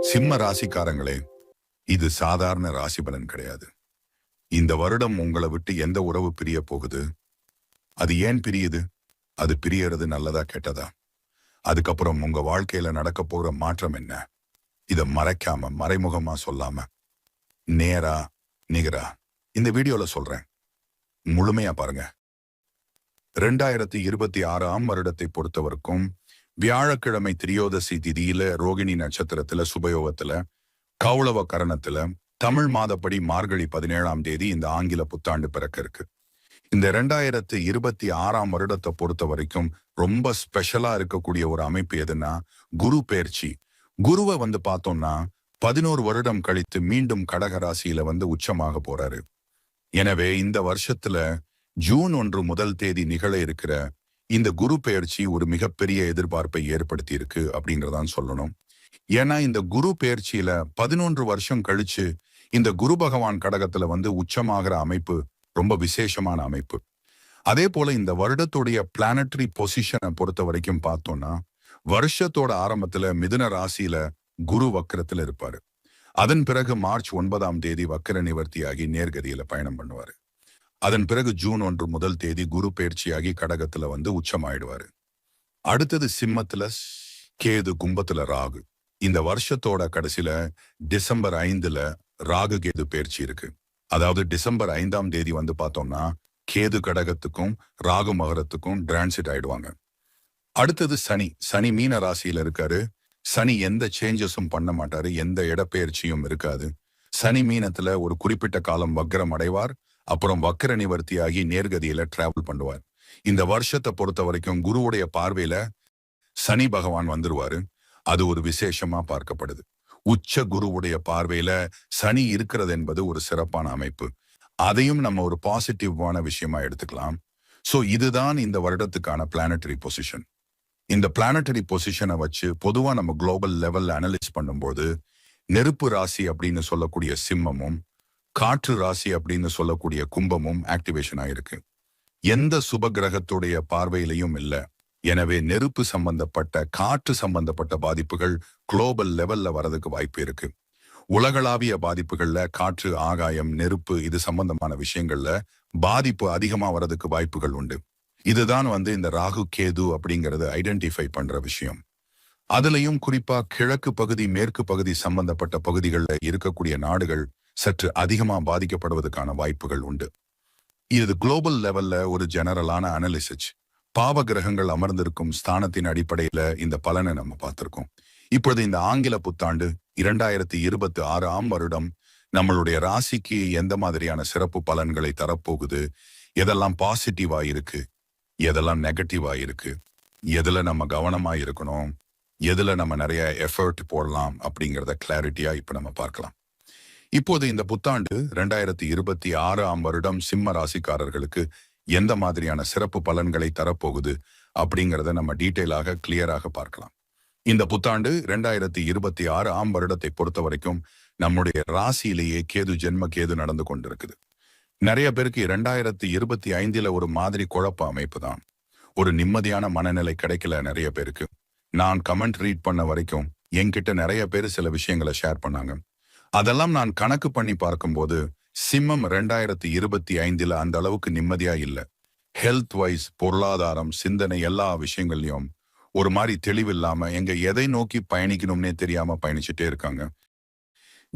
சிம்ம ராசிக்காரங்களே இது சாதாரண ராசி பலன் கிடையாது. இந்த வருடம் உங்களை விட்டு எந்த உறவு பிரிய போகுது? அது ஏன் பிரியுது? அது பிரியறது நல்லதா கெட்டதா? அதுக்கப்புறம் உங்க வாழ்க்கையில நடக்க போற மாற்றம் என்ன? இத மறைக்காம மறைமுகமா சொல்லாம நேரா நிகரா இந்த வீடியோல சொல்றேன். முழுமையா பாருங்க. ரெண்டாயிரத்தி இருபத்தி ஆறாம் வருடத்தை பொறுத்தவரைக்கும் வியாழக்கிழமை திரியோதசி திதியில ரோகிணி நட்சத்திரத்துல சுபயோகத்துல கௌளவ கரணத்துல தமிழ் மாதப்படி மார்கழி பதினேழாம் தேதி இந்த ஆங்கில புத்தாண்டு பிறக்க இருக்கு. இந்த ரெண்டாயிரத்து இருபத்தி ஆறாம் வருடத்தை பொறுத்த வரைக்கும் ரொம்ப ஸ்பெஷலா இருக்கக்கூடிய ஒரு அமைப்பு எதுன்னா குரு பெயர்ச்சி குருவை வந்து பார்த்தோம்னா பதினோரு வருடம் கழித்து மீண்டும் கடகராசியில வந்து உச்சமாக போறாரு. எனவே இந்த வருஷத்துல ஜூன் ஒன்று முதல் தேதி நிகழ இருக்கிற இந்த குரு பெயர்ச்சி ஒரு மிகப்பெரிய எதிர்பார்ப்பை ஏற்படுத்தி இருக்கு அப்படின்றதான் சொல்லணும். ஏன்னா இந்த குரு பெயர்ச்சியில பதினொன்று வருஷம் கழிச்சு இந்த குரு பகவான் கடகத்துல வந்து உச்சமாகிற அமைப்பு ரொம்ப விசேஷமான அமைப்பு. அதே போல இந்த வருடத்துடைய பிளானட்டரி பொசிஷனை பொறுத்த வரைக்கும் பார்த்தோம்னா வருஷத்தோட ஆரம்பத்துல மிதுன ராசியில குரு வக்கரத்துல இருப்பாரு. அதன் பிறகு மார்ச் ஒன்பதாம் தேதி வக்கர நிவர்த்தியாகி நேர்கதியில பயணம் பண்ணுவாரு. அதன் பிறகு ஜூன் ஒன்று முதல் தேதி குரு பயிற்சியாகி கடகத்துல வந்து உச்சமாயிடுவாரு. அடுத்தது சிம்மத்துல கேது கும்பத்துல ராகு. இந்த வருஷத்தோட கடைசியில டிசம்பர் ஐந்துல ராகு கேது பயிற்சி இருக்கு. அதாவது டிசம்பர் ஐந்தாம் தேதி வந்து பார்த்தோம்னா கேது கடகத்துக்கும் ராகு மகரத்துக்கும் டிரான்சிட் ஆயிடுவாங்க. அடுத்தது சனி. சனி மீன ராசியில இருக்காரு. சனி எந்த சேஞ்சஸும் பண்ண மாட்டாரு. எந்த இடப்பெயர்ச்சியும் இருக்காது. சனி மீனத்துல ஒரு குறிப்பிட்ட காலம் வக்ரம் அடைவார். அப்புறம் வக்கர நிவர்த்தியாகி நேர்கதியில டிராவல் பண்ணுவார். இந்த வருஷத்தை பொறுத்த வரைக்கும் குருவுடைய பார்வையில சனி பகவான் வந்துருவாரு. அது ஒரு விசேஷமா பார்க்கப்படுது. உச்ச குருவுடைய பார்வையில சனி இருக்கிறது என்பது ஒரு சிறப்பான அமைப்பு. அதையும் நம்ம ஒரு பாசிட்டிவான விஷயமா எடுத்துக்கலாம். சோ இதுதான் இந்த வருடத்துக்கான பிளானட்டரி பொசிஷன் இந்த பிளானட்டரி பொசிஷனை வச்சு பொதுவா நம்ம குளோபல் லெவல்ல அனலைஸ் பண்ணும்போது நெருப்பு ராசி அப்படின்னு சொல்லக்கூடிய சிம்மமும் காற்று ராசி அப்படின்னு சொல்லக்கூடிய கும்பமும் ஆக்டிவேஷன் ஆயிருக்கு. எந்த சுப கிரகத்துடைய பார்வையிலையும் இல்லை. எனவே நெருப்பு சம்பந்தப்பட்ட காற்று சம்பந்தப்பட்ட பாதிப்புகள் குளோபல் லெவல்ல வரதுக்கு வாய்ப்பு இருக்கு. உலகளாவிய பாதிப்புகள்ல காற்று ஆகாயம் நெருப்பு இது சம்பந்தமான விஷயங்கள்ல பாதிப்பு அதிகமா வரதுக்கு வாய்ப்புகள் உண்டு. இதுதான் வந்து இந்த ராகு கேது அப்படிங்கறத ஐடென்டிஃபை பண்ற விஷயம். அதுலயும் குறிப்பா கிழக்கு பகுதி மேற்கு பகுதி சம்பந்தப்பட்ட பகுதிகளில் இருக்கக்கூடிய நாடுகள் சற்று அதிகமா பாதிக்கப்படுவதற்கான வாய்ப்புகள் உண்டு. இது குளோபல் லெவல்ல ஒரு ஜெனரலான அனலிசிஸ். பாவ கிரகங்கள் அமர்ந்திருக்கும் ஸ்தானத்தின் அடிப்படையில இந்த பலனை நம்ம பார்த்திருக்கோம். இப்பொழுது இந்த ஆங்கில புத்தாண்டு இரண்டாயிரத்தி இருபத்தி ஆறாம் வருடம் நம்மளுடைய ராசிக்கு எந்த மாதிரியான சிறப்பு பலன்களை தரப்போகுது? எதெல்லாம் பாசிட்டிவா இருக்கு? எதெல்லாம் நெகட்டிவா இருக்கு? எதுல நம்ம கவனமா இருக்கணும்? எதுல நம்ம நிறைய எஃபர்ட் போடலாம் அப்படிங்கிறத கிளாரிட்டியா இப்ப நம்ம பார்க்கலாம். இப்போது இந்த புத்தாண்டு ரெண்டாயிரத்தி இருபத்தி ஆறாம் வருடம் சிம்ம ராசிக்காரர்களுக்கு எந்த மாதிரியான சிறப்பு பலன்களை தரப்போகுது அப்படிங்கிறத நம்ம டீட்டெயிலாக கிளியராக பார்க்கலாம். இந்த புத்தாண்டு ரெண்டாயிரத்தி இருபத்தி ஆறு ஆம் வருடத்தை பொறுத்த வரைக்கும் நம்முடைய ராசியிலேயே கேது ஜென்ம கேது நடந்து கொண்டிருக்குது. நிறைய பேருக்கு இரண்டாயிரத்தி இருபத்தி ஐந்துல ஒரு மாதிரி குழப்ப அமைப்பு தான். ஒரு நிம்மதியான மனநிலை கிடைக்கல நிறைய பேருக்கு. நான் கமெண்ட் ரீட் பண்ண வரைக்கும் என்கிட்ட நிறைய பேர் சில விஷயங்களை ஷேர் பண்ணாங்க. அதெல்லாம் நான் கணக்கு பண்ணி பார்க்கும்போது சிம்மம் ரெண்டாயிரத்தி இருபத்தி ஐந்துல அந்த அளவுக்கு நிம்மதியா இல்ல. ஹெல்த் வைஸ் பொருளாதாரம் சிந்தனை எல்லா விஷயங்கள்லயும் ஒரு மாதிரி தெளிவில்லாம எங்க எதை நோக்கி பயணிக்கணும்னே தெரியாம பயணிச்சுட்டே இருக்காங்க.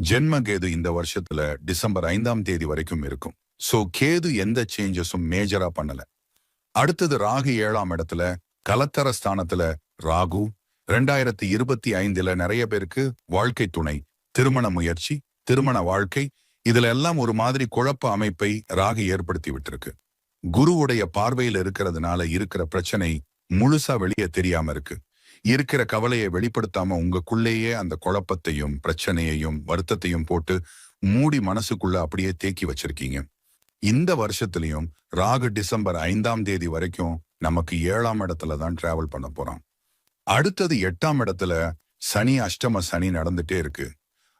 ஜென்ம கேது இந்த வருஷத்துல டிசம்பர் ஐந்தாம் தேதி வரைக்கும் இருக்கும். சோ கேது எந்த சேஞ்சஸும் மேஜரா பண்ணல. அடுத்தது ராகு ஏழாம் இடத்துல கலத்தர ஸ்தானத்துல ராகு. ரெண்டாயிரத்தி இருபத்தி ஐந்துல நிறைய பேருக்கு வாழ்க்கை துணை. திருமண முயற்சி திருமண வாழ்க்கை இதுல எல்லாம் ஒரு மாதிரி குழப்ப அமைப்பை ராகு ஏற்படுத்தி விட்டிருக்கு. குருவுடைய பார்வையில் இருக்கிறதுனால இருக்கிற பிரச்சனை முழுசா வெளியே தெரியாம இருக்கு. இருக்கிற கவலையை வெளிப்படுத்தாம உங்களுக்குள்ளேயே அந்த குழப்பத்தையும் பிரச்சனையையும் வருத்தத்தையும் போட்டு மூடி மனசுக்குள்ள அப்படியே தேக்கி வச்சிருக்கீங்க. இந்த வருஷத்துலயும் ராகு டிசம்பர் ஐந்தாம் தேதி வரைக்கும் நமக்கு ஏழாம் இடத்துல தான் டிராவல் பண்ண போறோம் அடுத்தது எட்டாம் இடத்துல சனி அஷ்டம சனி நடந்துட்டே இருக்கு.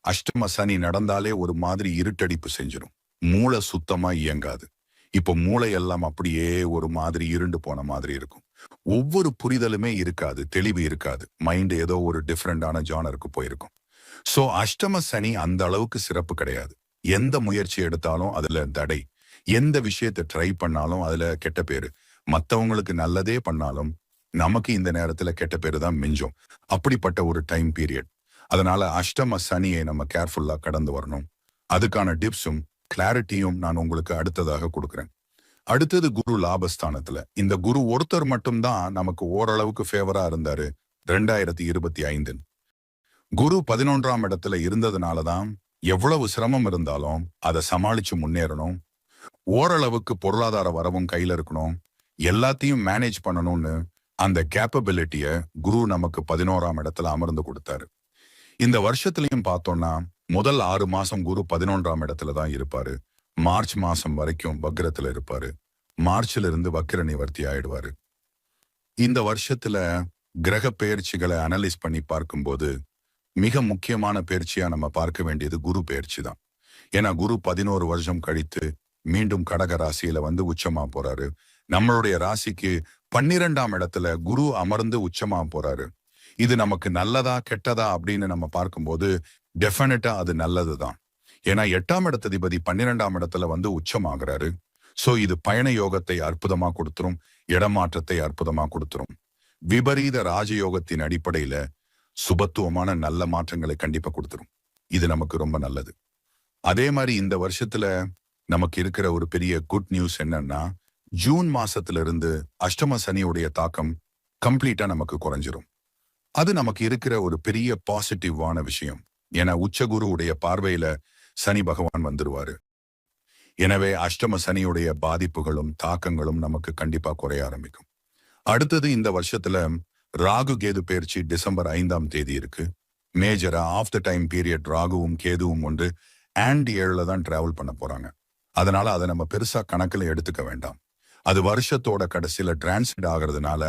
அஷ்டம சனி நடந்தாலே ஒரு மாதிரி இருட்டடிப்பு செஞ்சிடும் மூளை சுத்தமா இயங்காது. இப்போ மூளை எல்லாம் அப்படியே ஒரு மாதிரி இருண்டு போன மாதிரி இருக்கும். ஒவ்வொரு புரிதலுமே இருக்காது தெளிவு இருக்காது. மைண்ட் ஏதோ ஒரு டிஃப்ரெண்டான ஜானருக்கு போயிருக்கும். சோ அஷ்டம சனி அந்த அளவுக்கு சிறப்பு கிடையாது. எந்த முயற்சி எடுத்தாலும் அதுல தடை. எந்த விஷயத்தை ட்ரை பண்ணாலும் அதுல கெட்ட பேரு. மத்தவங்களுக்கு நல்லதே பண்ணாலும் நமக்கு இந்த நேரத்துல கெட்ட பேரு தான் மிஞ்சும். அப்படிப்பட்ட ஒரு டைம் பீரியட் அதனால அஷ்டம சனியை நம்ம கேர்ஃபுல்லா கடந்து வரணும். அதுக்கான டிப்ஸும் கிளாரிட்டியும் நான் உங்களுக்கு அடுத்ததாக கொடுக்குறேன். அடுத்தது குரு லாபஸ்தானத்துல. இந்த குரு ஒருத்தர் மட்டும்தான் நமக்கு ஓரளவுக்கு ஃபேவரா இருந்தாரு ரெண்டாயிரத்தி இருபத்தி ஐந்து குரு பதினொன்றாம் இடத்துல இருந்ததுனாலதான் எவ்வளவு சிரமம் இருந்தாலும் அதை சமாளிச்சு முன்னேறணும். ஓரளவுக்கு பொருளாதார வரவும் கையில இருக்கணும். எல்லாத்தையும் மேனேஜ் பண்ணணும்னு அந்த கேப்பபிலிட்டிய குரு நமக்கு பதினோராம் இடத்துல அமர்ந்து கொடுத்தாரு. இந்த வருஷத்துலயும் பார்த்தோம்னா முதல் ஆறு மாசம் குரு பதினொன்றாம் இடத்துல தான் இருப்பாரு. மார்ச் மாசம் வரைக்கும் வக்ரத்துல இருப்பாரு. மார்ச்ல இருந்து வக்கிர நிவர்த்தி ஆயிடுவாரு. இந்த வருஷத்துல கிரக பயிற்சிகளை அனலைஸ் பண்ணி பார்க்கும்போது மிக முக்கியமான பயிற்சியா நம்ம பார்க்க வேண்டியது குரு பயிற்சி தான். ஏன்னா குரு பதினோரு வருஷம் கழித்து மீண்டும் கடக ராசியில வந்து உச்சமா போறாரு. நம்மளுடைய ராசிக்கு பன்னிரெண்டாம் இடத்துல குரு அமர்ந்து உச்சமா போறாரு. இது நமக்கு நல்லதா கெட்டதா அப்படின்னு நம்ம பார்க்கும்போது டெஃபினட்டா அது நல்லதுதான். ஏன்னா எட்டாம் இடத்ததிபதி பன்னிரெண்டாம் இடத்துல வந்து உச்சமாகிறாரு. சோ இது பயண யோகத்தை அற்புதமா கொடுத்துரும். இடமாற்றத்தை அற்புதமா கொடுத்துரும். விபரீத ராஜயோகத்தின் அடிப்படையில சுபத்துவமான நல்ல மாற்றங்களை கண்டிப்பா கொடுத்துரும். இது நமக்கு ரொம்ப நல்லது. அதே மாதிரி இந்த வருஷத்துல நமக்கு இருக்கிற ஒரு பெரிய குட் நியூஸ் என்னன்னா ஜூன் மாசத்துல இருந்து அஷ்டம சனியுடைய தாக்கம் கம்ப்ளீட்டா நமக்கு குறைஞ்சிரும். அது நமக்கு இருக்கிற ஒரு பெரிய பாசிட்டிவான விஷயம். ஏன்னா உச்சகுருவுடைய பார்வையில சனி பகவான் வந்துருவாரு. எனவே அஷ்டம சனியுடைய பாதிப்புகளும் தாக்கங்களும் நமக்கு கண்டிப்பா குறைய ஆரம்பிக்கும். அடுத்தது இந்த வருஷத்துல ராகு கேது பயிற்சி டிசம்பர் ஐந்தாம் தேதி இருக்கு. மேஜரா ஆஃப் த டைம் பீரியட் ராகுவும் கேதுவும் ஒன்று ஆண்ட் ஏழுல தான் டிராவல் பண்ண போறாங்க. அதனால அதை நம்ம பெருசா கணக்குல எடுத்துக்க வேண்டாம். அது வருஷத்தோட கடைசியில டிரான்ஸ்லேட் ஆகிறதுனால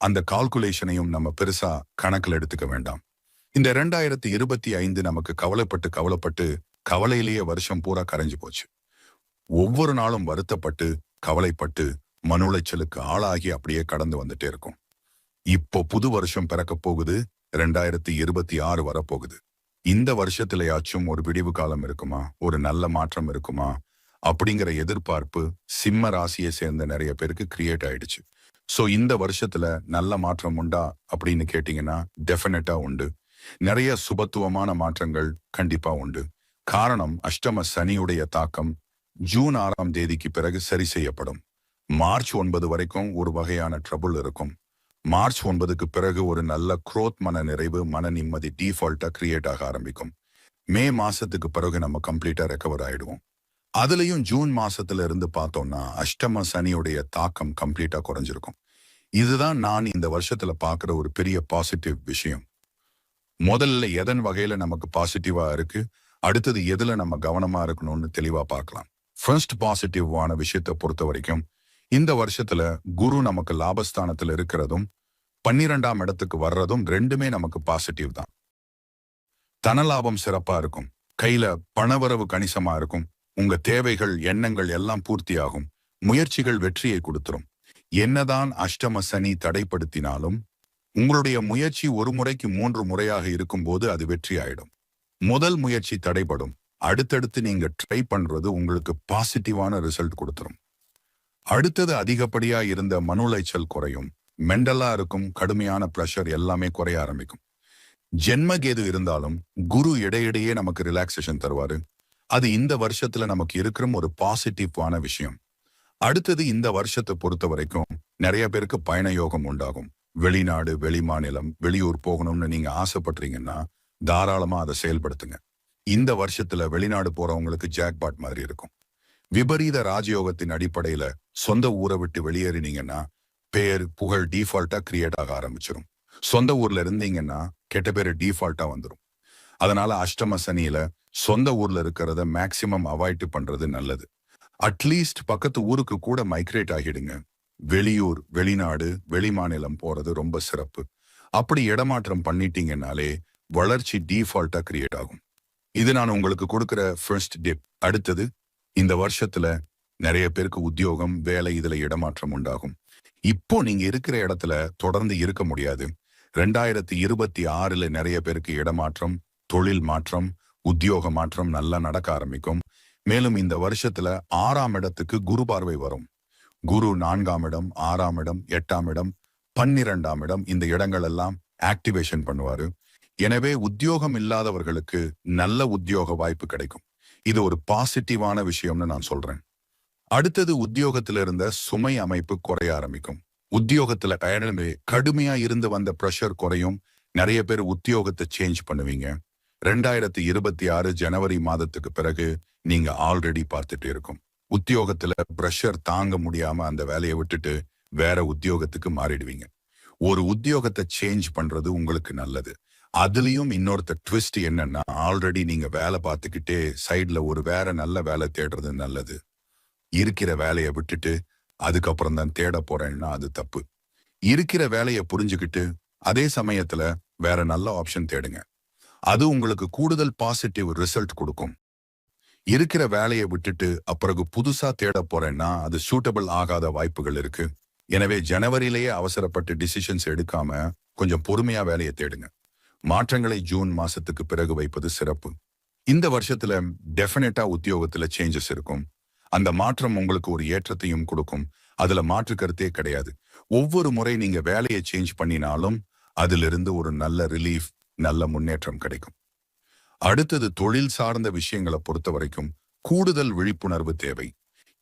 அந்த கால்குலேஷனையும் நம்ம பெருசா கணக்குல எடுத்துக்க வேண்டாம். இந்த ரெண்டாயிரத்தி இருபத்தி ஐந்து நமக்கு கவலைப்பட்டு கவலைப்பட்டு கவலையிலேயே வருஷம் பூரா கரைஞ்சு போச்சு. ஒவ்வொரு நாளும் வருத்தப்பட்டு கவலைப்பட்டு மன உளைச்சலுக்கு ஆளாகி அப்படியே கடந்து வந்துட்டே இருக்கும். இப்போ புது வருஷம் பிறக்க போகுது ரெண்டாயிரத்தி இருபத்தி ஆறு வரப்போகுது. இந்த வருஷத்திலேயாச்சும் ஒரு விடிவு காலம் இருக்குமா? ஒரு நல்ல மாற்றம் இருக்குமா? அப்படிங்கிற எதிர்பார்ப்பு சிம்ம ராசியை சேர்ந்த நிறைய பேருக்கு கிரியேட் ஆயிடுச்சு. சோ இந்த வருஷத்துல நல்ல மாற்றம் உண்டா அப்படின்னு கேட்டீங்கன்னா டெஃபினட்டா உண்டு. நிறைய சுபத்துவமான மாற்றங்கள் கண்டிப்பா உண்டு. காரணம் அஷ்டம சனியுடைய தாக்கம் ஜூன் ஆறாம் தேதிக்கு பிறகு சரி செய்யப்படும். மார்ச் ஒன்பது வரைக்கும் ஒரு வகையான ட்ரபுள் இருக்கும். மார்ச் ஒன்பதுக்கு பிறகு ஒரு நல்ல குரோத் மன நிறைவு மன நிம்மதி டிஃபால்ட்டா கிரியேட் ஆக ஆரம்பிக்கும். மே மாசத்துக்கு பிறகு நம்ம கம்ப்ளீட்டா ரெக்கவர் ஆயிடுவோம். அதுலயும் ஜூன் மாசத்துல இருந்து பார்த்தோம்னா அஷ்டம சனியுடைய தாக்கம் கம்ப்ளீட்டா குறைஞ்சிருக்கும். இதுதான் நான் இந்த வருஷத்துல பார்க்குற ஒரு பெரிய பாசிட்டிவ் விஷயம். முதல்ல எதன் வகையில நமக்கு பாசிட்டிவா இருக்கு? அடுத்தது எதுல நம்ம கவனமா இருக்கணும்னு தெளிவா பார்க்கலாம் ஃபர்ஸ்ட் பாசிட்டிவான விஷயத்தை பொறுத்த வரைக்கும் இந்த வருஷத்துல குரு நமக்கு லாபஸ்தானத்துல இருக்கிறதும் பன்னிரெண்டாம் இடத்துக்கு வர்றதும் ரெண்டுமே நமக்கு பாசிட்டிவ் தான். தனலாபம் சிறப்பா இருக்கும். கையில பணவரவு கணிசமா இருக்கும். உங்க தேவைகள் எண்ணங்கள் எல்லாம் பூர்த்தியாகும். முயற்சிகள் வெற்றியை கொடுத்துரும். என்னதான் அஷ்டம சனி தடைப்படுத்தினாலும் உங்களுடைய முயற்சி ஒரு முறைக்கு மூன்று முறையாக இருக்கும்போது அது வெற்றி ஆயிடும். முதல் முயற்சி தடைபடும். அடுத்தடுத்து நீங்க ட்ரை பண்றது உங்களுக்கு பாசிட்டிவான ரிசல்ட் கொடுத்துரும். அடுத்தது அதிகப்படியா இருந்த மனுளைச்சல் குறையும். மெண்டலா இருக்கும் கடுமையான ப்ரெஷர் எல்லாமே குறைய ஆரம்பிக்கும். ஜென்மகேது இருந்தாலும் குரு இடையிடையே நமக்கு ரிலாக்ஸேஷன் தருவாரு. அது இந்த வருஷத்துல நமக்கு இருக்கிற ஒரு பாசிட்டிவான விஷயம். அடுத்தது இந்த வருஷத்தை பொறுத்த வரைக்கும் நிறைய பேருக்கு பயண யோகம் உண்டாகும். வெளிநாடு வெளிமாநிலம் வெளியூர் போகணும்னு நீங்க ஆசைப்படுறீங்கன்னா தாராளமா அதை செயல்படுத்துங்க. இந்த வருஷத்துல வெளிநாடு போறவங்களுக்கு ஜாக்பாட் மாதிரி இருக்கும். விபரீத ராஜயோகத்தின் அடிப்படையில சொந்த ஊரை விட்டு வெளியேறினீங்கன்னா பேர் புகழ் டிஃபால்ட்டா கிரியேட் ஆக ஆரம்பிச்சிடும் சொந்த ஊர்ல இருந்தீங்கன்னா கெட்ட பேர் டிஃபால்ட்டா வந்துடும் அதனால அஷ்டம சனியில சொந்த ஊர்ல இருக்கிறத மேக்சிமம் அவாய்ட் பண்றது நல்லது. அட்லீஸ்ட் பக்கத்து ஊருக்கு கூட மைக்ரேட் ஆகிடுங்க. வெளியூர் வெளிநாடு வெளிமாநிலம் போறது ரொம்ப சிறப்பு. அப்படி இடமாற்றம் பண்ணிட்டீங்கன்னாலே வளர்ச்சி டிஃபால்ட்டா கிரியேட் ஆகும். இது நான் உங்களுக்கு கொடுக்கிற ஃபர்ஸ்ட் டிப் அடுத்தது இந்த வருஷத்துல நிறைய பேருக்கு உத்தியோகம் வேலை இதுல இடமாற்றம் உண்டாகும். இப்போ நீங்க இருக்கிற இடத்துல தொடர்ந்து இருக்க முடியாது. ரெண்டாயிரத்தி இருபத்தி ஆறுல நிறைய பேருக்கு இடமாற்றம் தொழில் மாற்றம் உத்தியோக மாற்றம் நல்லா நடக்க ஆரம்பிக்கும். மேலும் இந்த வருஷத்துல ஆறாம் இடத்துக்கு குரு பார்வை வரும். குரு நான்காம் இடம் ஆறாம் இடம் எட்டாம் இடம் பன்னிரெண்டாம் இடம் இந்த இடங்கள் எல்லாம் ஆக்டிவேஷன் பண்ணுவாரு. எனவே உத்தியோகம் இல்லாதவர்களுக்கு நல்ல உத்தியோக வாய்ப்பு கிடைக்கும். இது ஒரு பாசிட்டிவான விஷயம்னு நான் சொல்றேன். அடுத்தது உத்தியோகத்துல இருந்த சுமை அமைப்பு குறைய ஆரம்பிக்கும். உத்தியோகத்துல கடுமையா இருந்து வந்த ப்ரெஷர் குறையும். நிறைய பேர் உத்தியோகத்தை சேஞ்ச் பண்ணுவீங்க. ரெண்டாயிரத்தி இருபத்தி ஆறு ஜனவரி மாதத்துக்கு பிறகு நீங்க ஆல்ரெடி பார்த்துட்டு இருக்கும். உத்தியோகத்துல ப்ரெஷர் தாங்க முடியாம அந்த வேலையை விட்டுட்டு வேற உத்தியோகத்துக்கு மாறிடுவீங்க. ஒரு உத்தியோகத்தை சேஞ்ச் பண்றது உங்களுக்கு நல்லது. அதுலயும் இன்னொருத்த ட்விஸ்ட் என்னன்னா ஆல்ரெடி நீங்க வேலை பார்த்துக்கிட்டே சைடுல ஒரு வேற நல்ல வேலை தேடுறது நல்லது. இருக்கிற வேலையை விட்டுட்டு அதுக்கப்புறம் தான் தேட போறேன்னா அது தப்பு. இருக்கிற வேலையை புரிஞ்சுக்கிட்டு அதே சமயத்துல வேற நல்ல ஆப்ஷன் தேடுங்க. அது உங்களுக்கு கூடுதல் பாசிட்டிவ் ரிசல்ட் கொடுக்கும். இருக்கிற வேலையை விட்டுட்டு அப்பிறகு புதுசா தேட போறேன்னா அது சூட்டபிள் ஆகாத வாய்ப்புகள் இருக்கு. எனவே ஜனவரியிலேயே அவசரப்பட்டு டிசிஷன்ஸ் எடுக்காம கொஞ்சம் பொறுமையா வேலையை தேடுங்க. மாற்றங்களை ஜூன் மாசத்துக்கு பிறகு வைப்பது சிறப்பு. இந்த வருஷத்துல டெஃபினட்டா உத்தியோகத்துல சேஞ்சஸ் இருக்கும். அந்த மாற்றம் உங்களுக்கு ஒரு ஏற்றத்தையும் கொடுக்கும். அதுல மாற்று கருத்தே கிடையாது. ஒவ்வொரு முறை நீங்க வேலையை சேஞ்ச் பண்ணினாலும் அதிலிருந்து ஒரு நல்ல ரிலீஃப் நல்ல முன்னேற்றம் கிடைக்கும். அடுத்தது தொழில் சார்ந்த விஷயங்களை பொறுத்த வரைக்கும் கூடுதல் விழிப்புணர்வு தேவை.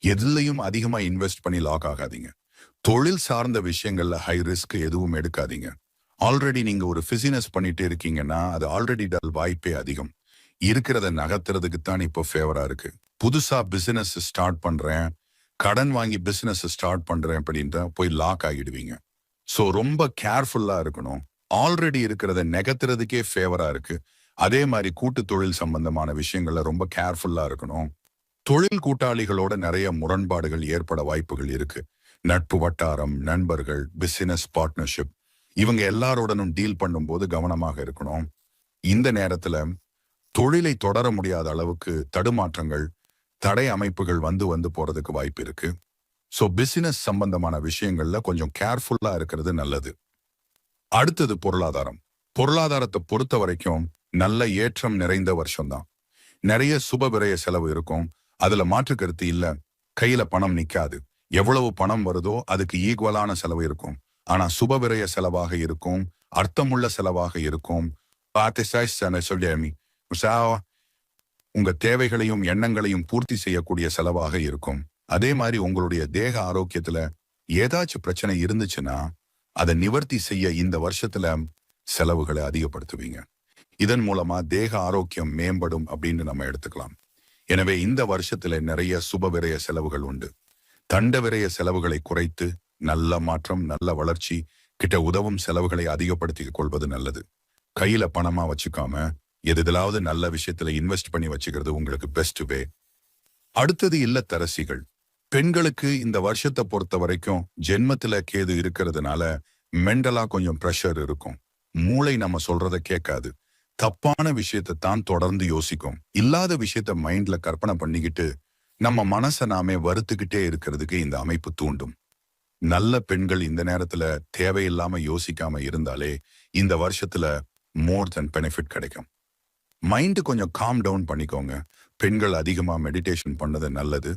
எதுலையும் அதிகமா இன்வெஸ்ட் பண்ணி லாக் ஆகாதீங்க. தொழில் சார்ந்த விஷயங்கள்ல ஹை ரிஸ்க் எதுவும் எடுக்காதீங்க. ஆல்ரெடி நீங்க ஒரு பிசினஸ் பண்ணிட்டு இருக்கீங்கன்னா அது ஆல்ரெடி டல் வாய்ப்பே அதிகம். இருக்கிறத நகர்த்துறதுக்கு தான் இப்போ ஃபேவரா இருக்கு. புதுசா பிசினஸ் ஸ்டார்ட் பண்றேன். கடன் வாங்கி பிசினஸ் ஸ்டார்ட் பண்றேன் அப்படின்ற போய் லாக் ஆகிடுவீங்க. சோ ரொம்ப கேர்ஃபுல்லா இருக்கணும். ஆல்ரெடி இருக்கிறத நெகத்துறதுக்கே ஃபேவரா இருக்கு. அதே மாதிரி கூட்டு தொழில் சம்பந்தமான விஷயங்கள்ல ரொம்ப கேர்ஃபுல்லா இருக்கணும். தொழில் கூட்டாளிகளோட நிறைய முரண்பாடுகள் ஏற்பட வாய்ப்புகள் இருக்கு. நட்பு வட்டாரம் நண்பர்கள் பிசினஸ் பார்ட்னர்ஷிப் இவங்க எல்லாரோடனும் டீல் பண்ணும்போது கவனமாக இருக்கணும். இந்த நேரத்துல தொழிலை தொடர முடியாத அளவுக்கு தடுமாற்றங்கள் தடை அமைப்புகள் வந்து வந்து போறதுக்கு வாய்ப்பு இருக்கு. சோ பிசினஸ் சம்பந்தமான விஷயங்கள்ல கொஞ்சம் கேர்ஃபுல்லா இருக்கிறது நல்லது. அடுத்தது பொருளாதாரம். பொருளாதாரத்தை பொறுத்த வரைக்கும் நல்ல ஏற்றம் நிறைந்த வருஷம்தான். நிறைய சுப விரய செலவு இருக்கும். அதுல மாற்று கருத்து இல்ல. கையில பணம் நிக்காது. எவ்வளவு பணம் வருதோ அதுக்கு ஈக்குவலான செலவு இருக்கும். ஆனா சுப விரய செலவாக இருக்கும். அர்த்தமுள்ள செலவாக இருக்கும். உங்க தேவைகளையும் எண்ணங்களையும் பூர்த்தி செய்யக்கூடிய செலவாக இருக்கும். அதே மாதிரி உங்களுடைய தேக ஆரோக்கியத்துல ஏதாச்சும் பிரச்சனை இருந்துச்சுன்னா அதை நிவர்த்தி செய்ய இந்த வருஷத்துல செலவுகளை அதிகப்படுத்துவீங்க. இதன் மூலமா தேக ஆரோக்கியம் மேம்படும் அப்படின்னு நம்ம எடுத்துக்கலாம். எனவே இந்த வருஷத்துல நிறைய சுப விரய செலவுகள் உண்டு. தண்ட விரய செலவுகளை குறைத்து நல்ல மாற்றம் நல்ல வளர்ச்சி கிட்ட உதவும் செலவுகளை அதிகப்படுத்திக் கொள்வது நல்லது. கையில பணமா வச்சுக்காம எதுலாவது நல்ல விஷயத்துல இன்வெஸ்ட் பண்ணி வச்சுக்கிறது உங்களுக்கு பெஸ்ட் வே அடுத்தது இல்லத்தரசிகள். பெண்களுக்கு இந்த வருஷத்தை பொறுத்த வரைக்கும் ஜென்மத்துல கேது இருக்கிறதுனால மெண்டலா கொஞ்சம் ப்ரெஷர் இருக்கும். மூளை நம்ம சொல்றத கேட்காது. தப்பான விஷயத்தை தான் தொடர்ந்து யோசிக்கும். இல்லாத விஷயத்த மைண்ட்ல கற்பனை பண்ணிக்கிட்டு நம்ம மனசை நாமே வருத்துக்கிட்டே இருக்கிறதுக்கு இந்த அமைப்பு தூண்டும். நல்ல பெண்கள் இந்த நேரத்துல தேவையில்லாம யோசிக்காம இருந்தாலே இந்த வருஷத்துல மோர் தென் பெனிஃபிட் கிடைக்கும். மைண்டு கொஞ்சம் காம் டவுன் பண்ணிக்கோங்க. பெண்கள் அதிகமா மெடிடேஷன் பண்ணது நல்லது.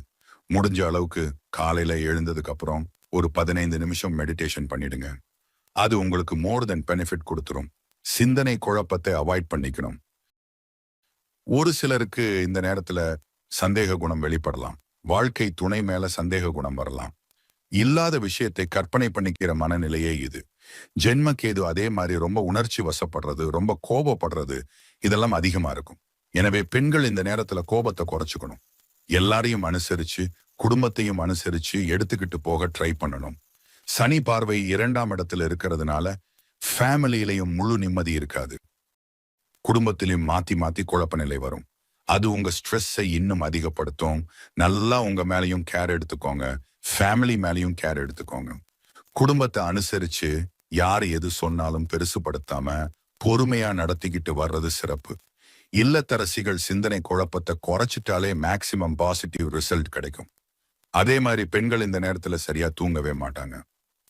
முடிஞ்ச அளவுக்கு காலையில எழுந்ததுக்கு அப்புறம் ஒரு பதினைந்து நிமிஷம் மெடிடேஷன் பண்ணிடுங்க. அது உங்களுக்கு மோர் தென் பெனிஃபிட் கொடுத்துரும். சிந்தனை குழப்பத்தை அவாய்ட் பண்ணிக்கணும். ஒரு சிலருக்கு இந்த நேரத்துல சந்தேக குணம் வெளிப்படலாம். வாழ்க்கை துணை மேல சந்தேக குணம் வரலாம். இல்லாத விஷயத்தை கற்பனை பண்ணிக்கிற மனநிலையே இது. ஜென்மக்கேது அதே மாதிரி ரொம்ப உணர்ச்சி வசப்படுறது ரொம்ப கோபப்படுறது இதெல்லாம் அதிகமா இருக்கும். எனவே பெண்கள் இந்த நேரத்துல கோபத்தை குறைச்சுக்கணும். எல்லாரையும் அனுசரிச்சு குடும்பத்தையும் அனுசரிச்சு எடுத்துக்கிட்டு போக ட்ரை பண்ணணும். சனி பார்வை இரண்டாம் இடத்துல இருக்கிறதுனால ஃபேமிலியிலையும் முழு நிம்மதி இருக்காது. குடும்பத்திலையும் மாத்தி மாத்தி குழப்ப நிலை வரும். அது உங்க ஸ்ட்ரெஸ்ஸை இன்னும் அதிகப்படுத்தும். நல்லா உங்க மேலையும் கேர் எடுத்துக்கோங்க. ஃபேமிலி மேலையும் கேர் எடுத்துக்கோங்க. குடும்பத்தை அனுசரிச்சு யார் எது சொன்னாலும் பெருசுபடுத்தாம பொறுமையா நடத்திக்கிட்டு வர்றது சிறப்பு. இல்லத்தரசிகள் சிந்தனை குழப்பத்தை குறைச்சிட்டாலே மேக்சிமம் பாசிட்டிவ் ரிசல்ட் கிடைக்கும். அதே மாதிரி பெண்கள் இந்த நேரத்துல சரியா தூங்கவே மாட்டாங்க.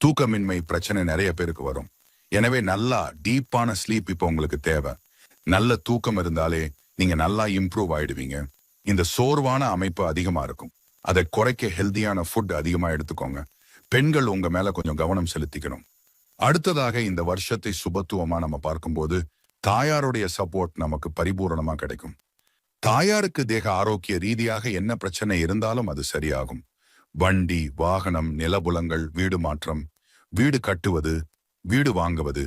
தூக்கமின்மை பிரச்சனை நிறைய பேருக்கு வரும். எனவே நல்லா டீப்பான ஸ்லீப் இப்போ உங்களுக்கு தேவை. நல்ல தூக்கம் இருந்தாலே நீங்க நல்லா இம்ப்ரூவ் ஆயிடுவீங்க. இந்த சோர்வான அமைப்பு அதிகமா இருக்கும். அதை குறைக்க ஹெல்தியான ஃபுட் அதிகமா எடுத்துக்கோங்க. பெண்கள் உங்க மேல கொஞ்சம் கவனம் செலுத்திக்கணும். அடுத்ததாக இந்த வருஷத்தை சுபத்துவமா நம்ம பார்க்கும்போது தாயாருடைய சப்போர்ட் நமக்கு பரிபூரணமா கிடைக்கும். தாயாருக்கு தேக ஆரோக்கிய ரீதியாக என்ன பிரச்சனை இருந்தாலும் அது சரியாகும். வண்டி வாகனம் நிலபுலங்கள் வீடு மாற்றம் வீடு கட்டுவது வீடு வாங்குவது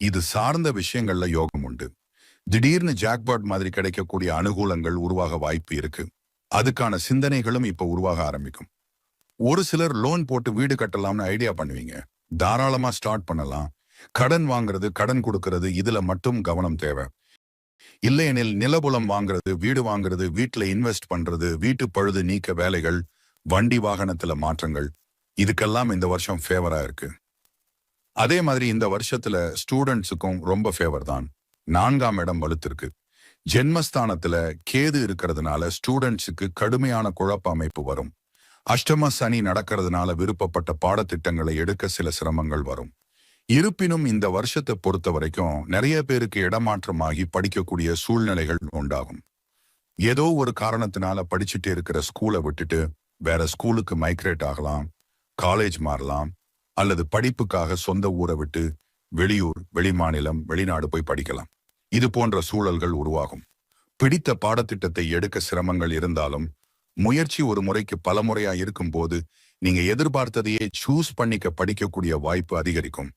இது சார்ந்த விஷயங்கள்ல யோகம் உண்டு. திடீர்னு ஜாக்பாட் மாதிரி கிடைக்கக்கூடிய அனுகூலங்கள் உருவாக வாய்ப்பு இருக்கு. அதுக்கான சிந்தனைகளும் இப்ப உருவாக ஆரம்பிக்கும். ஒரு சிலர் லோன் போட்டு வீடு கட்டலாம்னு ஐடியா பண்ணுவீங்க. தாராளமா ஸ்டார்ட் பண்ணலாம். கடன் வாங்குறது கடன் கொடுக்கறது இதுல மட்டும் கவனம் தேவை. இல்லையெனில் நிலபுலம் வாங்குறது வீடு வாங்குறது வீட்டுல இன்வெஸ்ட் பண்றது வீட்டு பழுது நீக்க வேலைகள் வண்டி வாகனத்துல மாற்றங்கள். இதுக்கெல்லாம் இந்த வருஷம் ஃபேவரா இருக்கு. அதே மாதிரி இந்த வருஷத்துல ஸ்டூடெண்ட்ஸுக்கும் ரொம்ப ஃபேவர் தான். நான்காம் இடம் வலுத்திருக்கு. ஜென்மஸ்தானத்துல கேது இருக்கிறதுனால ஸ்டூடெண்ட்ஸுக்கு கடுமையான குழப்ப அமைப்பு வரும். அஷ்டம சனி நடக்கிறதுனால விருப்பப்பட்ட பாடத்திட்டங்களை எடுக்க சில சிரமங்கள் வரும். இருப்பினும் இந்த வருஷத்தை பொறுத்த வரைக்கும் நிறைய பேருக்கு இடமாற்றமாகி படிக்கக்கூடிய சூழ்நிலைகள் உண்டாகும். ஏதோ ஒரு காரணத்தினால படிச்சுட்டு இருக்கிற ஸ்கூலை விட்டுட்டு வேற ஸ்கூலுக்கு மைக்ரேட் ஆகலாம் காலேஜ் மாறலாம் அல்லது படிப்புக்காக சொந்த ஊரை விட்டு வெளியூர் வெளிமாநிலம் வெளிநாடு போய் படிக்கலாம். இது போன்ற சூழல்கள் உருவாகும். பிடித்த பாடத்திட்டத்தை எடுக்க சிரமங்கள் இருந்தாலும் முயற்சி ஒரு முறைக்கு பல முறையா இருக்கும்போது நீங்க எதிர்பார்த்ததையே சூஸ் பண்ணிக்க படிக்கக்கூடிய வாய்ப்பு அதிகரிக்கும்.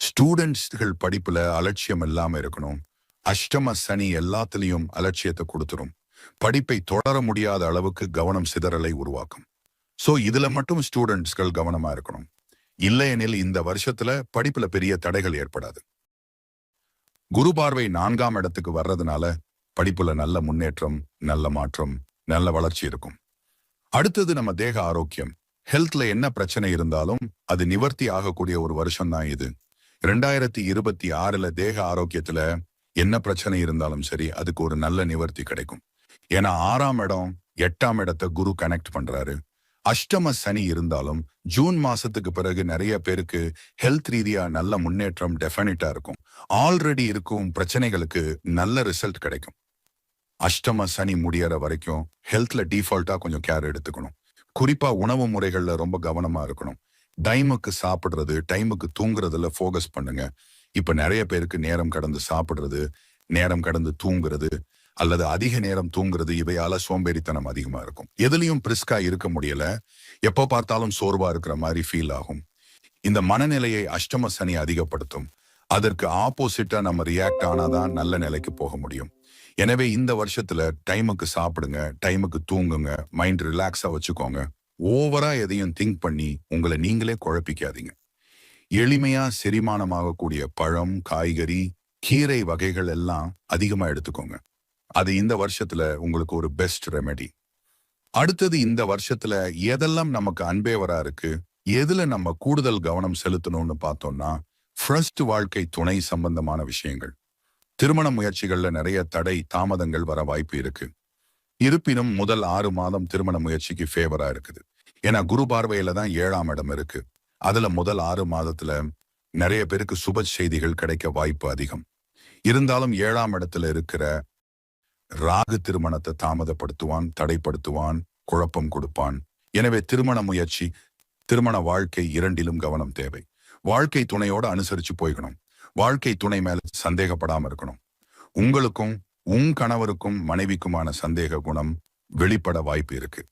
ஸ்டூடெண்ட்ஸ்கள் படிப்புல அலட்சியம் இல்லாம இருக்கணும். அஷ்டம சனி எல்லாத்துலயும் அலட்சியத்தை கொடுத்துரும். படிப்பை தொடர முடியாத அளவுக்கு கவனம் சிதறலை உருவாக்கும். ஸோ இதுல மட்டும் ஸ்டூடெண்ட்ஸ்கள் கவனமா இருக்கணும். இல்லையெனில் இந்த வருஷத்துல படிப்புல பெரிய தடைகள் ஏற்படாது. குரு பார்வை நான்காம் இடத்துக்கு வர்றதுனால படிப்புல நல்ல முன்னேற்றம் நல்ல மாற்றம் நல்ல வளர்ச்சி இருக்கும். அடுத்தது நம்ம தேக ஆரோக்கியம். ஹெல்த்ல என்ன பிரச்சனை இருந்தாலும் அது நிவர்த்தி ஆகக்கூடிய ஒரு வருஷம் தான் இது. ரெண்டாயிரத்தி இருபத்தி ஆறுல தேக ஆரோக்கியத்துல என்ன பிரச்சனை இருந்தாலும் சரி அதுக்கு ஒரு நல்ல நிவர்த்தி கிடைக்கும். ஏன்னா ஆறாம் இடம் எட்டாம் இடத்தை குரு கனெக்ட் பண்றாரு. அஷ்டம சனி இருந்தாலும் ஜூன் மாசத்துக்கு பிறகு நிறைய பேருக்கு ஹெல்த் ரீதியா நல்ல முன்னேற்றம் டெஃபினட்டா இருக்கும். ஆல்ரெடி இருக்கும் பிரச்சனைகளுக்கு நல்ல ரிசல்ட் கிடைக்கும். அஷ்டம சனி முடியற வரைக்கும் ஹெல்த்ல டிஃபால்ட்டா கொஞ்சம் கேர் எடுத்துக்கணும். குறிப்பா உணவு முறைகள்ல ரொம்ப கவனமா இருக்கணும். டைமுக்கு சாப்பிடுறது டைமுக்கு தூங்குறதுல ஃபோக்கஸ் பண்ணுங்க. இப்ப நிறைய பேருக்கு நேரம் கடந்து சாப்பிடுறது நேரம் கடந்து தூங்குறது அல்லது அதிக நேரம் தூங்குறது இவையால சோம்பேறித்தனம் அதிகமா இருக்கும். எதுலயும் பிரிஸ்கா இருக்க முடியல. எப்போ பார்த்தாலும் சோர்வா இருக்கிற மாதிரி ஃபீல் ஆகும். இந்த மனநிலையை அஷ்டம சனி அதிகப்படுத்தும். அதற்கு ஆப்போசிட்டா நம்ம ரியாக்ட் ஆனாதான் நல்ல நிலைக்கு போக முடியும். எனவே இந்த வருஷத்துல டைமுக்கு சாப்பிடுங்க டைமுக்கு தூங்குங்க மைண்ட் ரிலாக்ஸா வச்சுக்கோங்க. ஓவரா எதையும் திங்க் பண்ணி உங்களை நீங்களே குழப்பிக்காதீங்க. எளிமையா செரிமானமாகக்கூடிய பழம் காய்கறி கீரை வகைகள் எல்லாம் அதிகமா எடுத்துக்கோங்க. அது இந்த வருஷத்துல உங்களுக்கு ஒரு பெஸ்ட் ரெமெடி அடுத்தது இந்த வருஷத்துல எதெல்லாம் நமக்கு அன்பேவரா இருக்கு எதுல நம்ம கூடுதல் கவனம் செலுத்தணும்னு பார்த்தோம்னா ஃபர்ஸ்ட் வாழ்க்கை துணை சம்பந்தமான விஷயங்கள். திருமண முயற்சிகள்ல நிறைய தடை தாமதங்கள் வர வாய்ப்பு இருக்கு. இருப்பினும் முதல் ஆறு மாதம் திருமண முயற்சிக்கு ஃபேவரா இருக்குது. ஏன்னா குரு பார்வையில தான் ஏழாம் இடம் இருக்கு. அதுல முதல் ஆறு மாதத்துல நிறைய பேருக்கு சுப செய்திகள் கிடைக்க வாய்ப்பு அதிகம். இருந்தாலும் ஏழாம் இடத்துல இருக்கிற ராகு திருமணத்தை தாமதப்படுத்துவான் தடைப்படுத்துவான் குழப்பம் கொடுப்பான். எனவே திருமண முயற்சி திருமண வாழ்க்கை இரண்டிலும் கவனம் தேவை. வாழ்க்கை துணையோட அனுசரிச்சு போய்க்கணும். வாழ்க்கை துணை மேல சந்தேகப்படாம இருக்கணும். உங்களுக்கும் உன் கணவருக்கும் மனைவிக்குமான சந்தேக குணம் வெளிப்பட வாய்ப்பு இருக்கு.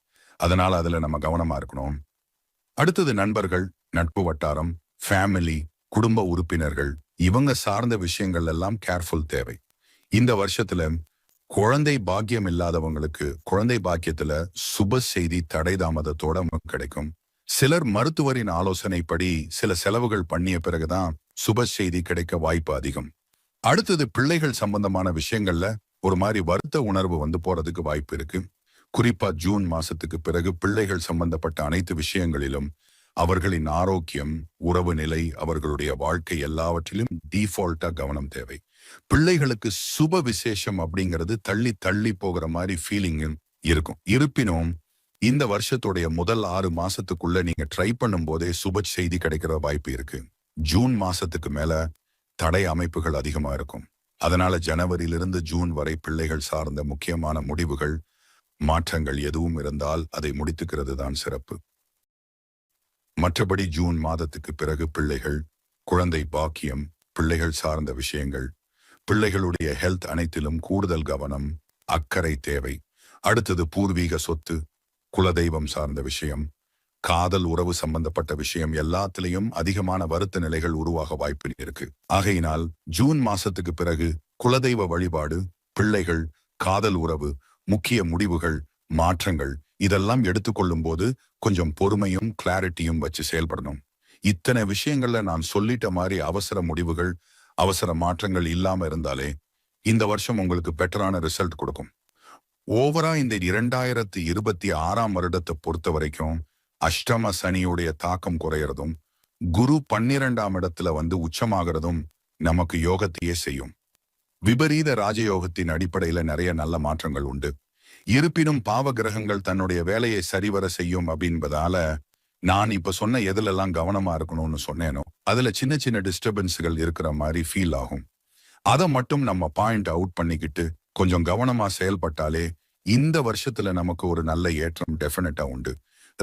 அதனால அதுல நம்ம கவனமா இருக்கணும். அடுத்தது நண்பர்கள் நட்பு வட்டாரம் ஃபேமிலி குடும்ப உறுப்பினர்கள் இவங்க சார்ந்த விஷயங்கள் எல்லாம் கேர்ஃபுல் தேவை. இந்த வருஷத்துல குழந்தை பாக்கியம் இல்லாதவங்களுக்கு குழந்தை பாக்கியத்துல சுப செய்தி தடை தாமதத்தோட கிடைக்கும். சிலர் மருத்துவரின் ஆலோசனைப்படி சில செலவுகள் பண்ணிய பிறகுதான் சுப செய்தி கிடைக்க வாய்ப்பு அதிகம். அடுத்தது பிள்ளைகள் சம்பந்தமான விஷயங்கள்ல ஒரு மாதிரி வருத்த உணர்வு வந்து போறதுக்கு வாய்ப்பு இருக்கு. குறிப்பா ஜூன் மாசத்துக்கு பிறகு பிள்ளைகள் சம்பந்தப்பட்ட அனைத்து விஷயங்களிலும் அவர்களின் ஆரோக்கியம் உறவு நிலை அவர்களுடைய வாழ்க்கை எல்லாவற்றிலும் டிஃபால்ட்டா கவனம் தேவை. பிள்ளைகளுக்கு சுப விசேஷம் அப்படிங்கிறது தள்ளி தள்ளி போகிற மாதிரி ஃபீலிங் இருக்கும். இருப்பினும் இந்த வருஷத்துடைய முதல் ஆறு மாசத்துக்குள்ள நீங்க ட்ரை பண்ணும் போதே சுப செய்தி கிடைக்கிற வாய்ப்பு இருக்கு. ஜூன் மாசத்துக்கு மேல தடை அமைப்புகள் அதிகமா இருக்கும். அதனால ஜனவரியிலிருந்து ஜூன் வரை பிள்ளைகள் சார்ந்த முக்கியமான முடிவுகள் மாற்றங்கள் எதுவும் இருந்தால் அதை முடித்துக்கிறது தான் சிறப்பு. மற்றபடி ஜூன் மாதத்துக்கு பிறகு பிள்ளைகள் குழந்தை பாக்கியம் பிள்ளைகள் சார்ந்த விஷயங்கள் பிள்ளைகளுடைய ஹெல்த் அனைத்திலும் கூடுதல் கவனம் அக்கறை தேவை. அடுத்தது பூர்வீக சொத்து குலதெய்வம் சார்ந்த விஷயம் காதல் உறவு சம்பந்தப்பட்ட விஷயம் எல்லாத்திலையும் அதிகமான வருத்த நிலைகள் உருவாக வாய்ப்பு இருக்கு. ஆகையினால் ஜூன் மாசத்துக்கு பிறகு குலதெய்வ வழிபாடு பிள்ளைகள் காதல் உறவு முக்கிய முடிவுகள் மாற்றங்கள் இதெல்லாம் எடுத்துக்கொள்ளும் போது கொஞ்சம் பொறுமையும் கிளாரிட்டியும் வச்சு செயல்படணும். இத்தனை விஷயங்கள்ல நான் சொல்லிட்ட மாதிரி அவசர முடிவுகள் அவசர மாற்றங்கள் இல்லாம இருந்தாலே இந்த வருஷம் உங்களுக்கு பெட்டரான ரிசல்ட் கொடுக்கும். ஓவரா இந்த இரண்டாயிரத்தி இருபத்தி ஆறாம் வருடத்தை பொறுத்த வரைக்கும் அஷ்டம சனியுடைய தாக்கம் குறையறதும் குரு பன்னிரெண்டாம் இடத்துல வந்து உச்சமாகிறதும் நமக்கு யோகத்தையே செய்யும். விபரீத ராஜயோகத்தின் அடிப்படையில நிறைய நல்ல மாற்றங்கள் உண்டு. இருப்பினும் பாவ கிரகங்கள் தன்னுடைய வேலையை சரிவர செய்யும் அப்படின்பதால நான் இப்ப சொன்ன எதுலெல்லாம் கவனமா இருக்கணும்னு சொன்னேனோ அதுல சின்ன சின்ன டிஸ்டர்பன்ஸுகள் இருக்கிற மாதிரி ஃபீல் ஆகும். அதை மட்டும் நம்ம பாயிண்ட் அவுட் பண்ணிக்கிட்டு கொஞ்சம் கவனமா செயல்பட்டாலே இந்த வருஷத்துல நமக்கு ஒரு நல்ல ஏற்றம் டெஃபினட்டா உண்டு.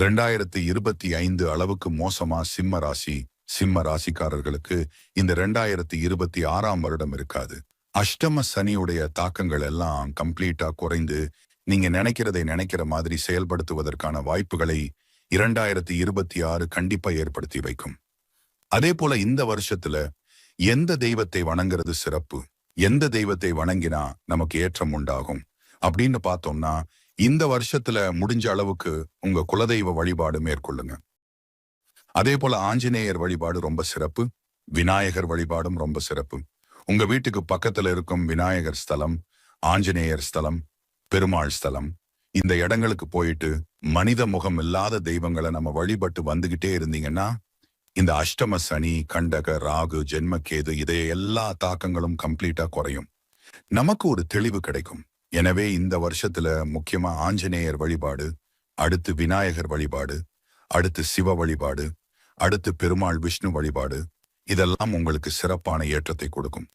ரெண்டாயிரத்தி இருபத்தி ஐந்து அளவுக்கு மோசமா சிம்ம ராசி சிம்ம ராசிக்காரர்களுக்கு இந்த ரெண்டாயிரத்தி இருபத்தி ஆறாம் வருடம் இருக்காது. அஷ்டம சனியுடைய தாக்கங்கள் எல்லாம் கம்ப்ளீட்டா குறைந்து நீங்க நினைக்கிறதை நினைக்கிற மாதிரி செயல்படுத்துவதற்கான வாய்ப்புகளை இரண்டாயிரத்தி இருபத்தி ஆறு கண்டிப்பா ஏற்படுத்தி வைக்கும். அதே போல இந்த வருஷத்துல எந்த தெய்வத்தை வணங்குறது சிறப்பு? எந்த தெய்வத்தை வணங்கினா நமக்கு ஏற்றம் உண்டாகும்? அப்படின்னு பார்த்தோம்னா இந்த வருஷத்துல முடிஞ்ச அளவுக்கு உங்க குலதெய்வ வழிபாடு மேற்கொள்ளுங்க. அதே போல ஆஞ்சநேயர் வழிபாடு ரொம்ப சிறப்பு. விநாயகர் வழிபாடும் ரொம்ப சிறப்பு. உங்க வீட்டுக்கு பக்கத்துல இருக்கும் விநாயகர் ஸ்தலம் ஆஞ்சநேயர் ஸ்தலம் பெருமாள் ஸ்தலம் இந்த இடங்களுக்கு போயிட்டு மனித முகம் இல்லாத தெய்வங்களை நம்ம வழிபட்டு வந்துகிட்டே இருந்தீங்கன்னா இந்த அஷ்டம சனி கண்டக ராகு ஜென்மக்கேது இதைய எல்லா தாக்கங்களும் கம்ப்ளீட்டா குறையும். நமக்கு ஒரு தெளிவு கிடைக்கும். எனவே இந்த வருஷத்துல முக்கியமா ஆஞ்சநேயர் வழிபாடு அடுத்து விநாயகர் வழிபாடு அடுத்து சிவ வழிபாடு அடுத்து பெருமாள் விஷ்ணு வழிபாடு. இதெல்லாம் உங்களுக்கு சிறப்பான ஏற்றத்தை கொடுக்கும்.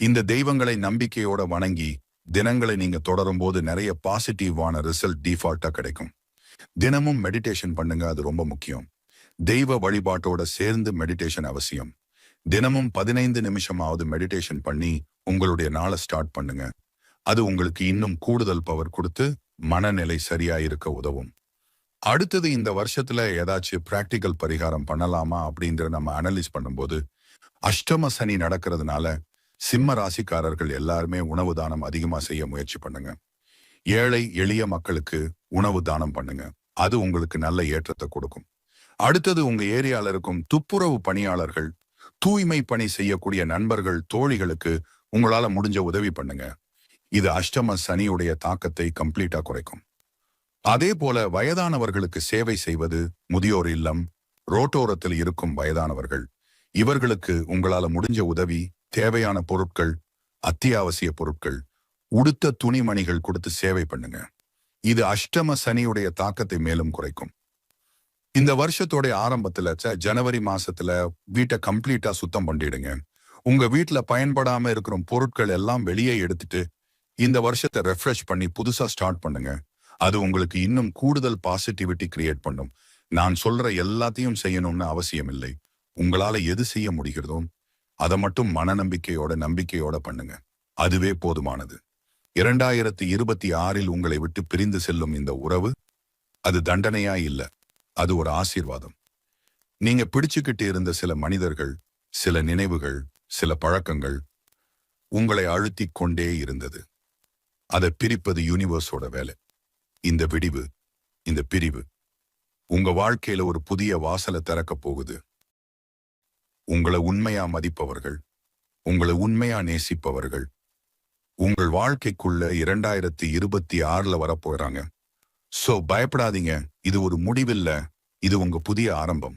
இந்த தெய்வங்களை நம்பிக்கையோட வணங்கி தினங்களை நீங்க தொடரும் போது நிறைய பாசிட்டிவான ரிசல்ட் டிஃபால்ட்டா கிடைக்கும். தினமும் மெடிடேஷன் பண்ணுங்க அது ரொம்ப முக்கியம். தெய்வ வழிபாட்டோட சேர்ந்து மெடிடேஷன் அவசியம். தினமும் பதினைந்து நிமிஷமாவது மெடிடேஷன் பண்ணி உங்களுடைய நாளை ஸ்டார்ட் பண்ணுங்க. அது உங்களுக்கு இன்னும் கூடுதல் பவர் கொடுத்து மனநிலை சரியா இருக்க உதவும். அடுத்தது இந்த வருஷத்துல ஏதாச்சும் பிராக்டிக்கல் பரிகாரம் பண்ணலாமா அப்படின்ற நம்ம அனலைஸ் பண்ணும்போது அஷ்டம சனி நடக்கிறதுனால சிம்ம ராசிக்காரர்கள் எல்லாருமே உணவு தானம் அதிகமா செய்ய முயற்சி பண்ணுங்க. ஏழை எளிய மக்களுக்கு உணவு தானம் பண்ணுங்க. அது உங்களுக்கு நல்ல ஏற்றத்தை கொடுக்கும். அடுத்தது உங்க ஏரியால இருக்கும் துப்புரவு பணியாளர்கள் தூய்மை பணி செய்யக்கூடிய நண்பர்கள் தோழிகளுக்கு உங்களால முடிஞ்ச உதவி பண்ணுங்க. இது அஷ்டம சனியுடைய தாக்கத்தை கம்ப்ளீட்டா குறைக்கும். அதே போல வயதானவர்களுக்கு சேவை செய்வது முதியோர் இல்லம் ரோட்டோரத்தில் இருக்கும் வயதானவர்கள். இவர்களுக்கு உங்களால முடிஞ்ச உதவி தேவையான பொருட்கள் அத்தியாவசிய பொருட்கள் உடுத்த துணிமணிகள் கொடுத்து சேவை பண்ணுங்க. இது அஷ்டம சனியுடைய தாக்கத்தை மேலும் குறைக்கும். இந்த வருஷத்தோட ஆரம்பத்துல ஜனவரி மாசத்துல வீட்டை கம்ப்ளீட்டா சுத்தம் பண்ணிடுங்க. உங்க வீட்டுல பயன்படாம இருக்கிற பொருட்கள் எல்லாம் வெளியே எடுத்துட்டு இந்த வருஷத்தை ரெஃப்ரெஷ் பண்ணி புதுசா ஸ்டார்ட் பண்ணுங்க. அது உங்களுக்கு இன்னும் கூடுதல் பாசிட்டிவிட்டி கிரியேட் பண்ணும். நான் சொல்ற எல்லாத்தையும் செய்யணும்னு அவசியம் இல்லை உங்களால எது செய்ய முடிகிறதோ அதை மட்டும் மனநம்பிக்கையோட நம்பிக்கையோட பண்ணுங்க. அதுவே போதுமானது. இரண்டாயிரத்தி இருபத்தி ஆறில் உங்களை விட்டு பிரிந்து செல்லும் இந்த உறவு அது தண்டனையா இல்ல. அது ஒரு ஆசீர்வாதம். நீங்க பிடிச்சுக்கிட்டு இருந்த சில மனிதர்கள் சில நினைவுகள் சில பழக்கங்கள் உங்களை அழுத்திக் கொண்டே இருந்தது. அதை பிரிப்பது யூனிவர்ஸோட வேலை. இந்த விடிவு இந்த பிரிவு உங்க வாழ்க்கையில ஒரு புதிய வாசலை திறக்க போகுது. உங்களை உண்மையா மதிப்பவர்கள் உங்களை உண்மையா நேசிப்பவர்கள் உங்கள் வாழ்க்கைக்குள்ள இரண்டாயிரத்தி இருபத்தி ஆறுல வரப்போறாங்க. சோ பயப்படாதீங்க. இது ஒரு முடிவில்ல. இது உங்க புதிய ஆரம்பம்.